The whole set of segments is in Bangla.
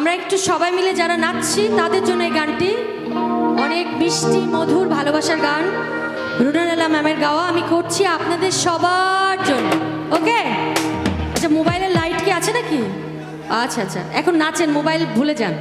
আমরা একটু সবাই মিলে যারা নাচছি, তাদের জন্য এই গানটি অনেক মিষ্টি, মধুর, ভালোবাসার গান। রুনারেলা ম্যামের গাওয়া আমি করছি আপনাদের সবার জন্য। ওকে? আচ্ছা মোবাইলের লাইট কি আছে নাকি? আচ্ছা আচ্ছা এখন নাচেন, মোবাইল ভুলে যান।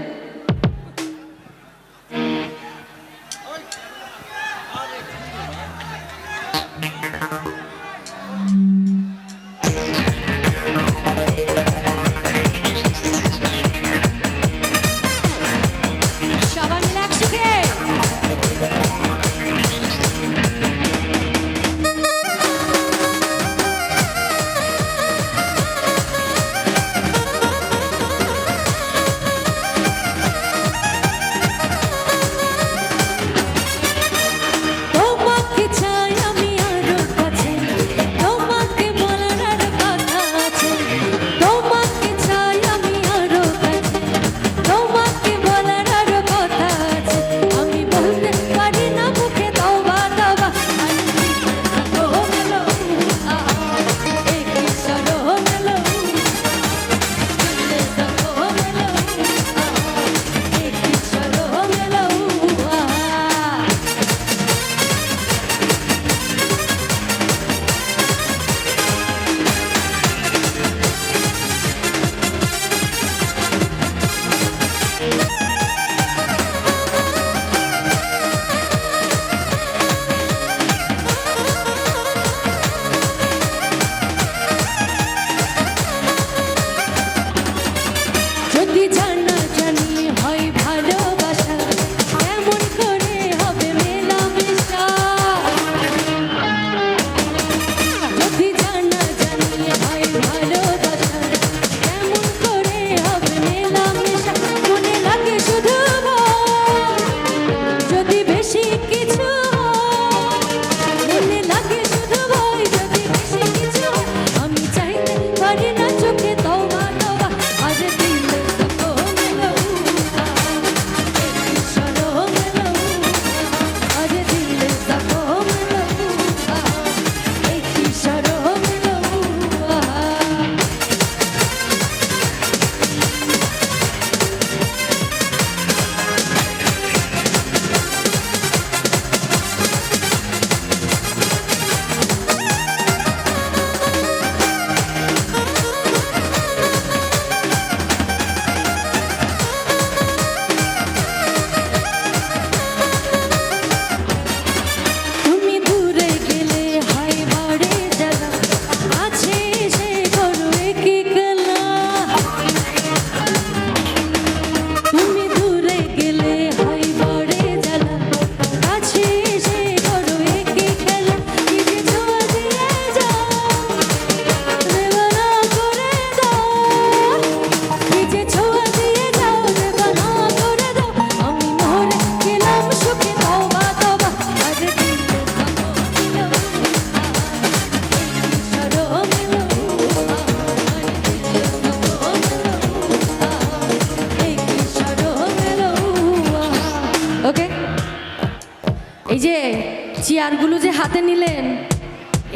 চেয়ারগুলো যে হাতে নিলেন,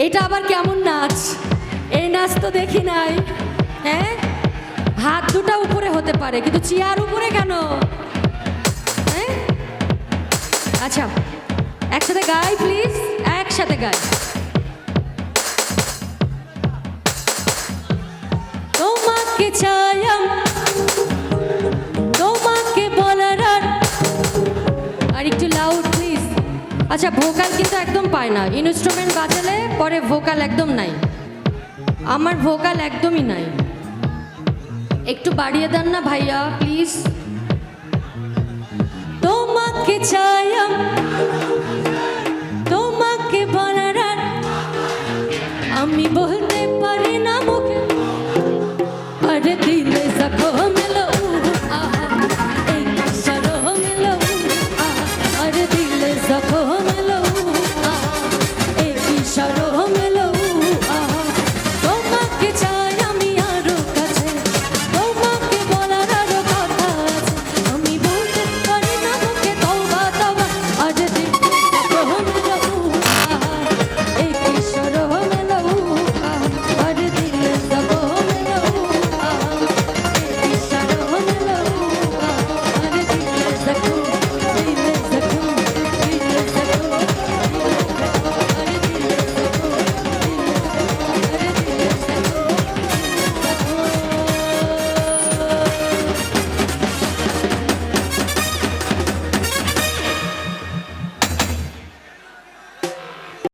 এটা আবার কেমন নাচ? এই নাচ তো দেখি নাই হ্যাঁ? হাত দুটা উপরে হতে পারে, কিন্তু চেয়ার উপরে কেন? হ্যাঁ? আচ্ছা একসাথে গাই প্লিজ একসাথে গাই। তোমাকে চাই আচ্ছা ভোকাল কিন্তু একদম পায় না। ইনস্ট্রুমেন্ট বাজালে পরে ভোকাল একদম নাই। আমার ভোকাল একদমই নাই। একটু বাড়িয়ে দেন না ভাইয়া প্লিজ তোমাকে চাই